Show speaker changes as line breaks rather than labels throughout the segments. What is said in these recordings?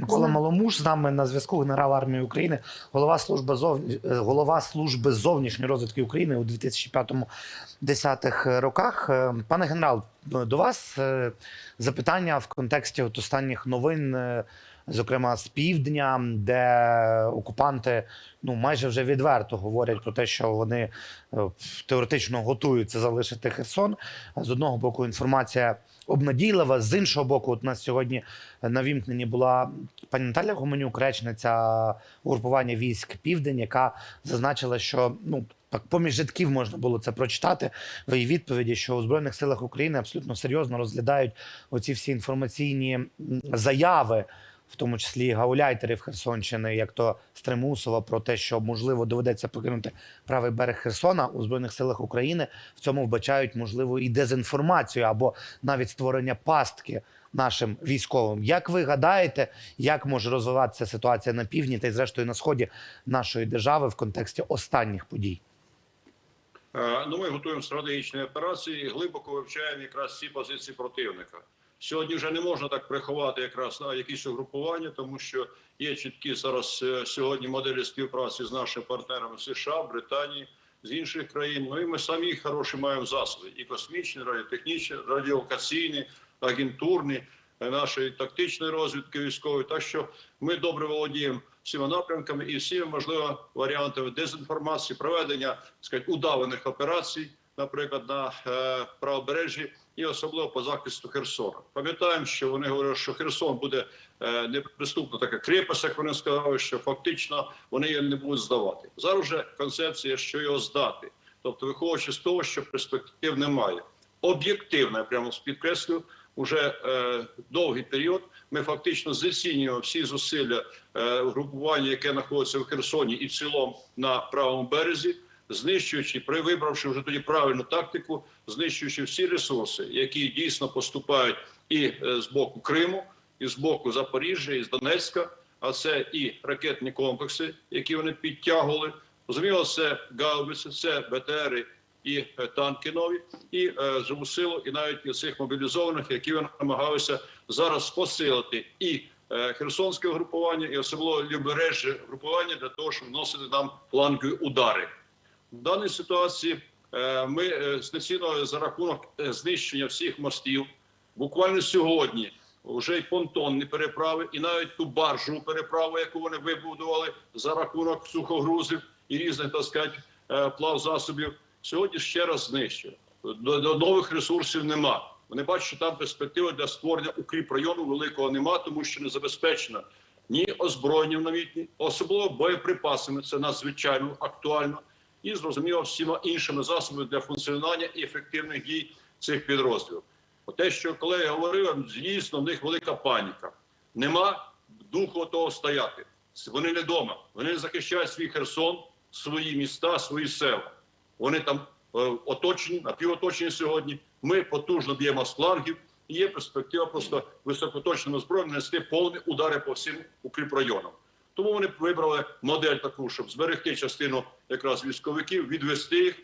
Микола. Маломуш з нами на зв'язку генерал армії України, голова служби зовні... е, голова служби зовнішньої розвитки України у 2005-10 роках. Е, Пане генерал, до вас е, запитання в контексті от останніх новин, зокрема з півдня, де окупанти ну майже вже відверто говорять про те, що вони е, теоретично готуються залишити Херсон. З одного боку, інформація обнадійлива, з іншого боку, от у нас сьогодні на вімкненні була пані Наталя Гуменюк, речниця угрупування військ Південь, яка зазначила, що ну так поміж рядків можна було це прочитати в її відповіді, що у збройних силах України абсолютно серйозно розглядають оці всі інформаційні заяви. В тому числі гауляйтерів Херсонщини, як то Стримусова, про те, що можливо доведеться покинути правий берег Херсона у збройних силах України. В цьому вбачають можливо і дезінформацію або навіть створення пастки нашим військовим. Як ви гадаєте, як може розвиватися ситуація на півдні та й зрештою на сході нашої держави в контексті останніх подій?
Е, Ну, ми готуємо стратегічні операції, і глибоко вивчаємо якраз ці позиції противника. Сьогодні вже не можна так приховати якраз якісь угрупування, тому що є чіткі зараз е, сьогодні моделі співпраці з нашими партнерами США, Британії, з інших країн. Ну і ми самі хороші маємо засоби: і космічні, радіотехнічні, радіолокаційні, агентурні, е, нашої тактичної розвідки військової. Так що ми добре володіємо всіма напрямками і всіма можливо варіантами дезінформації, проведення сказать, удаваних операцій, наприклад, на е, правобережжі, і особливо по захисту Херсона. Пам'ятаємо, що вони говорять, що Херсон буде е, неприступна така крепость, як вони сказали, що фактично вони її не будуть здавати. Зараз вже концепція, що його здати. Тобто, виходячи з того, що перспектив немає. Об'єктивно, я прямо підкреслю, уже е, довгий період. Ми фактично знецінюємо всі зусилля е, групування, яке знаходиться в Херсоні, і в цілому на правому березі, знищуючи, вибравши вже тоді правильну тактику, знищуючи всі ресурси, які дійсно поступають і е, з боку Криму, і з боку Запоріжжя, і з Донецька. А це і ракетні комплекси, які вони підтягували. Розуміло, це гаубиці, це БТРи і е, танки нові, і е, живу силу, і навіть і цих мобілізованих, які вони намагалися зараз посилити і е, херсонське групування, і особливо лівобережжя групування для того, щоб вносити нам флангові удари. В даній ситуації е, ми е, знецінили за рахунок е, знищення всіх мостів. Буквально сьогодні вже й понтонні переправи, і навіть ту баржу переправу, яку вони вибудували за рахунок сухогрузів і різних так сказати, плавзасобів, сьогодні ще раз знищили. До, нових ресурсів нема. Вони бачать, що там перспективи для створення укріп району великого нема, тому що не забезпечено ні озброєнням новітні, особливо боєприпасами. Це надзвичайно актуально, і зрозуміло всіма іншими засобами для функціонування і ефективних дій цих підрозділів. Те, що колеги говорили, звісно, в них велика паніка. Нема духу того стояти. Вони не вдома. Вони захищають свій Херсон, свої міста, свої села. Вони там е, оточені, напівоточені сьогодні. Ми потужно б'ємо з флангів. І є перспектива просто високоточними зброями нести повні удари по всім укріпрайонам. Тому вони вибрали модель таку, щоб зберегти частину якраз військовиків, відвести їх.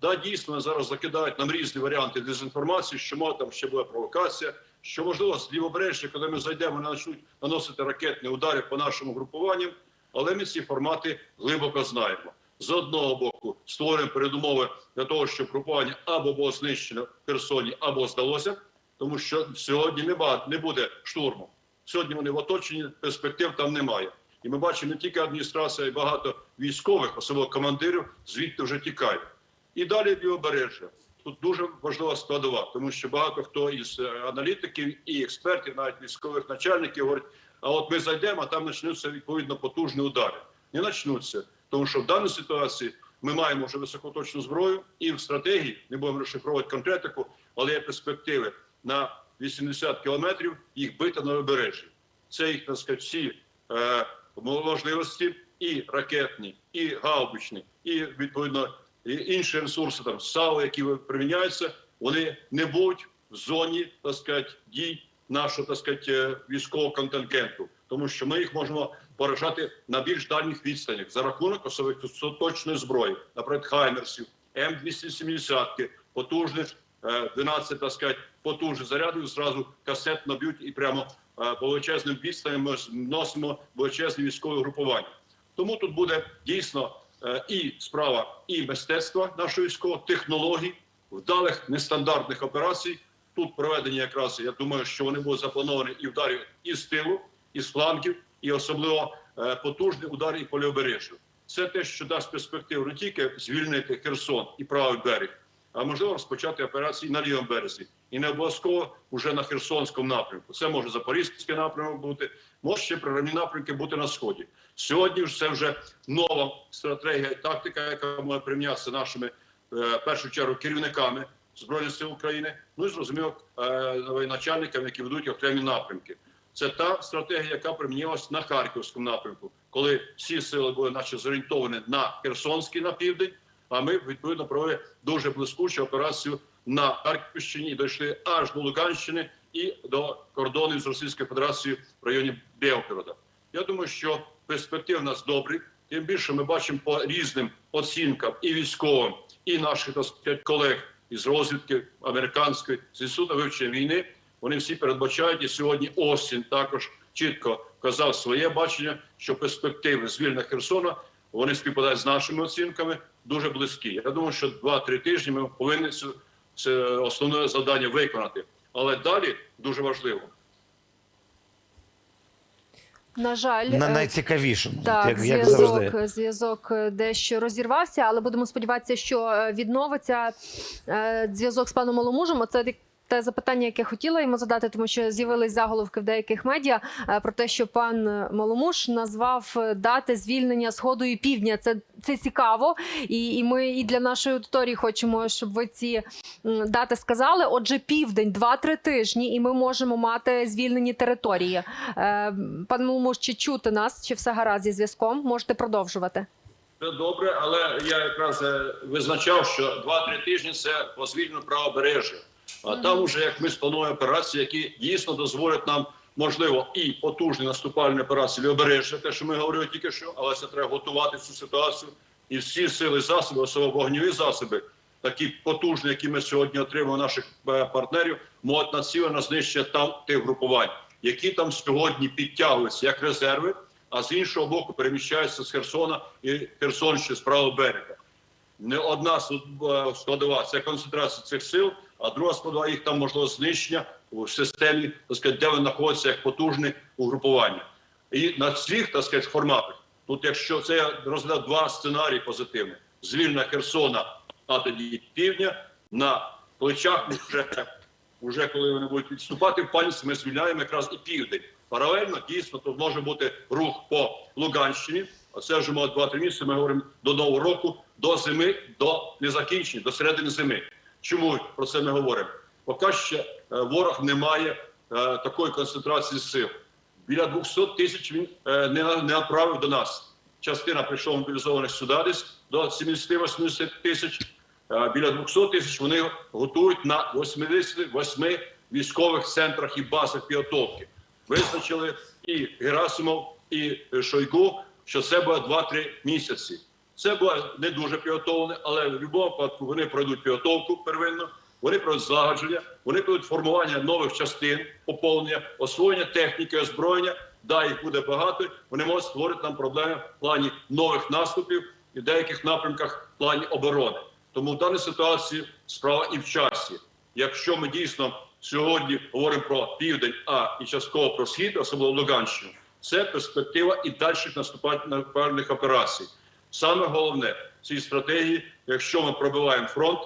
Да, дійсно зараз закидають нам різні варіанти дезінформації, що може там ще буде провокація, що можливо з лівобережжя, коли ми зайдемо, вони почнуть наносити ракетні удари по нашому групуванням. Але ми ці формати глибоко знаємо. З одного боку створюємо передумови для того, щоб групування або було знищено в Херсоні, або здалося, тому що сьогодні не буде штурму. Сьогодні вони в оточенні, перспектив там немає. І ми бачимо не тільки адміністрація, а й багато військових, особливо командирів, звідти вже тікають. І далі лівобережжя. Тут дуже важлива складова, тому що багато хто із е, аналітиків і експертів, навіть військових начальників, говорять: а от ми зайдемо, а там почнуться відповідно потужні удари. Не почнуться, тому що в даній ситуації ми маємо вже високоточну зброю і в стратегії не будемо розшифровувати конкретику, але є перспективи на 80 кілометрів їх бити на вибережжі. Це їх так сказати, всі е, можливості і ракетні, і гаубичні, і відповідно і інші ресурси, там САУ, які приміняються, вони не будуть в зоні так сказати, дій нашого так сказати, е, військового контингенту, тому що ми їх можемо поражати на більш дальніх відстанях за рахунок особистоточної зброї, наприклад, Хаймерсів, М270, потужних е, 12, так сказати, потужних зарядів, зразу касетно б'ють і прямо е, величезним відстаням ми носимо величезні військові групування. Тому тут буде дійсно е, і справа і мистецтва нашого військового, технологій, вдалих нестандартних операцій. Тут проведені якраз, я думаю, що вони будуть заплановані і вдарі і з тилу, і з флангів, і особливо е, потужні удари і по лівобережжю. Це те, що дасть перспективу не тільки звільнити Херсон і правий берег, а можливо розпочати операції на лівому березі. І не обов'язково вже на Херсонському напрямку. Це може Запорізький напрямок бути, може ще природні напрямки бути на сході. Сьогодні ж це вже нова стратегія і тактика, яка може примінятися нашими е, в першу чергу керівниками збройних сил України. Ну і зрозуміло е, начальниками, які ведуть окремі напрямки. Це та стратегія, яка примінялась на харківському напрямку, коли всі сили були, наче зорієнтовані на Херсонський на південь. А ми відповідно провели дуже блискучу операцію на Харківщині дійшли аж до Луганщини і до кордонів з Російською Федерацією в районі Белгорода. Я думаю, що перспектив у нас добрі. Тим більше ми бачимо по різним оцінкам і військовим, і наших сказати, колег із розвідки американської з інституту вивчення війни. Вони всі передбачають і сьогодні Остін також чітко казав своє бачення, що перспективи звільнення Херсона вони співпадають з нашими оцінками дуже близькі. Я думаю, що 2-3 тижні ми повинні це, це основне завдання виконати. Але далі дуже важливо.
На жаль,
На
е,
найцікавішому,
Так,
як, як завжди.
зв'язок, зв'язок е, дещо розірвався, але будемо сподіватися, що е, відновиться зв'язок з паном Маломужем. Оце те- запитання, яке хотіла йому задати, тому що з'явились заголовки в деяких медіа е, про те, що пан Маломуж назвав е, дати звільнення сходу і півдня. Це, це цікаво, і, і ми і для нашої аудиторії хочемо, щоб ви ці дати сказали. Отже, південь, 2-3 тижні, і ми можемо мати звільнені території. Е, Пан Маломуж, чи чути нас, чи все гаразд зі зв'язком? Можете продовжувати.
Добре, але я якраз е, визначав, що 2-3 тижні це по звільненню правобережжя. А там вже як ми сплануємо операції, які дійсно дозволять нам, можливо, і потужні наступальні операції лівобережжя, те, що ми говорили тільки що, але це треба готувати цю ситуацію. І всі сили засоби, особливо вогневі засоби, такі потужні, які ми сьогодні отримуємо наших е, партнерів, можуть націлено знищення там тих групувань, які там сьогодні підтягуються як резерви, а з іншого боку переміщаються з Херсона і Херсонщини з правого берега. Не одна е, складова це концентрація цих сил, а друга складова їх там можливо знищення в системі, так сказати, де вони знаходяться як потужне угрупування. І на цих так сказати, форматах, тут якщо це я два сценарії позитивні: звільнення Херсона, а тоді півдня на плечах вже, вже коли вони будуть відступати в паніці, ми звільняємо якраз і південь. Паралельно дійсно тут може бути рух по Луганщині. А це вже мало 2-3 місяці. Ми говоримо до нового року, до зими, до незакінчення, до середини зими. Чому про це ми говоримо? Поки ще ворог не має е, такої концентрації сил. Біля 200 тисяч він е, не, направив до нас. Частина прийшов мобілізованих сюди десь до 70-80 тисяч. Е, Біля 200 тисяч вони готують на 88 військових центрах і базах підготовки. Визначили і Герасимов, і Шойгу, що це буде 2-3 місяці. Це буде не дуже підготовлене, але в будь-якому випадку вони пройдуть підготовку первинно, вони пройдуть злагодження, вони пройдуть формування нових частин, поповнення, освоєння техніки, озброєння. Да, їх буде багато. Вони можуть створити нам проблеми в плані нових наступів і в деяких напрямках в плані оборони. Тому в даній ситуації справа і в часі. Якщо ми дійсно сьогодні говоримо про південь, а і частково про схід, особливо Луганщину, це перспектива і дальших наступальних операцій. Саме головне в цій стратегії, якщо ми пробиваємо фронт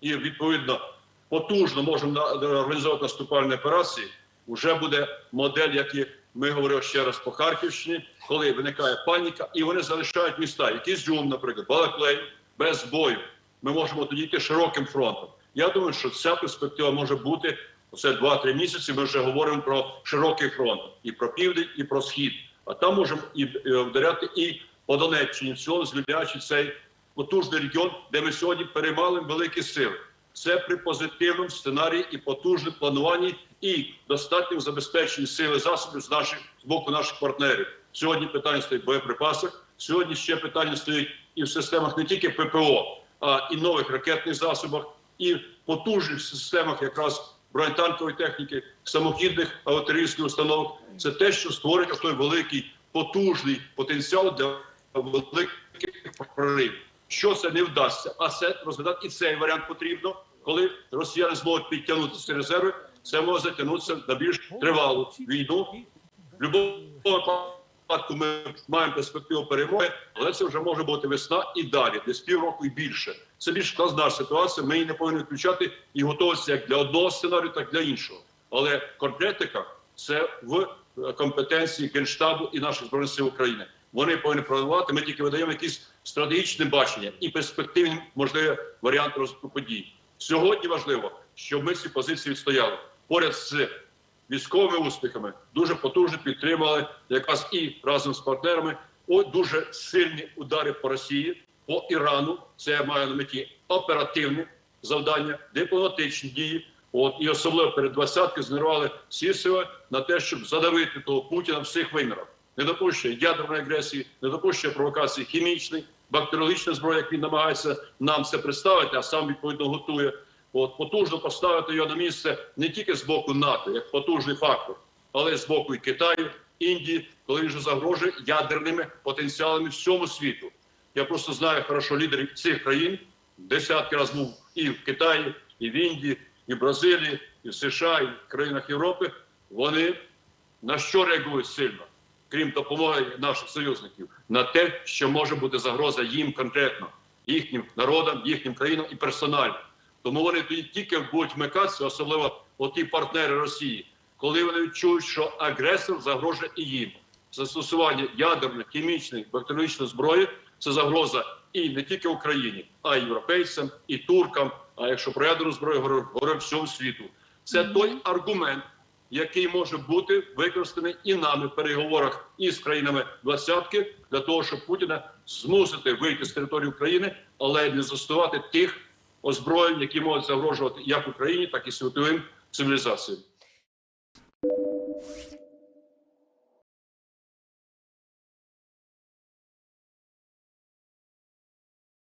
і відповідно потужно можемо на- організовувати наступальні операції, вже буде модель, як і ми говорили ще раз по Харківщині, коли виникає паніка, і вони залишають міста, які Зюм, наприклад, Балаклей, без бою. Ми можемо тоді йти широким фронтом. Я думаю, що ця перспектива може бути це 2-3 місяці. Ми вже говоримо про широкий фронт і про південь, і про схід. А там можемо і е, вдаряти і по Донеччині, в цілому звільняючи цей потужний регіон, де ми сьогодні переймали великі сили. Це при позитивному сценарії і потужному плануванні, і достатньому забезпеченні сили засобів з наших з боку наших партнерів. Сьогодні питання стоїть в боєприпасах. Сьогодні ще питання стоїть і в системах не тільки ППО, а і нових ракетних засобах, і потужних системах якраз бронетанкової техніки, самохідних артилерійських установок. Це те, що створить той великий потужний потенціал для великих проривів. Що це не вдасться, а це розглядати і цей варіант потрібно, коли росіяни зможуть підтягнути ці резерви, це може затягнутися на більш тривалу війну. В будь-якому випадку ми маємо перспективу перемоги, але це вже може бути весна і далі, десь півроку і більше. Це більш складна ситуація. Ми її не повинні включати і готуватися як для одного сценарію, так і для іншого. Але конкретика це в компетенції Генштабу і наших збройних сил України. Вони повинні планувати. Ми тільки видаємо якісь стратегічне бачення і перспективні можливі варіанти розвитку подій. Сьогодні важливо, щоб ми ці позиції відстояли поряд з військовими успіхами. Дуже потужно підтримали якраз і разом з партнерами о дуже сильні удари по Росії, по Ірану. Це я маю на меті оперативні завдання, дипломатичні дії. От і особливо перед двадцяткою згенерували всі сили на те, щоб задавити того Путіна всіх вимірах. Не допущення ядерної агресії, не допущення провокації хімічної, бактеріологічної зброї, як він намагається нам це представити, а сам відповідно готує. От потужно поставити його на місце не тільки з боку НАТО, як потужний фактор, але з боку і Китаю, Індії, коли він вже загрожує ядерними потенціалами всьому світу. Я просто знаю хорошо лідерів цих країн. Десятки разів був і в Китаї, і в Індії, і в Бразилії, і в США, і в країнах Європи. Вони на що реагують сильно, крім допомоги наших союзників, на те, що може бути загроза їм конкретно, їхнім народам, їхнім країнам і персонально. Тому вони тоді тільки будуть вмикатися, особливо оті партнери Росії, коли вони відчують, що агресор загрожує і їм. Застосування ядерної, хімічної, бактеріологічної зброї це загроза і не тільки Україні, а й європейцям, і туркам. А якщо про ядерну зброю говорю, говорю всьому світу, це той аргумент, який може бути використаний і нами в переговорах із країнами двадцятки для того, щоб Путіна змусити вийти з території України, але не застосувати тих озброєнь, які можуть загрожувати як Україні, так і світовим цивілізаціям.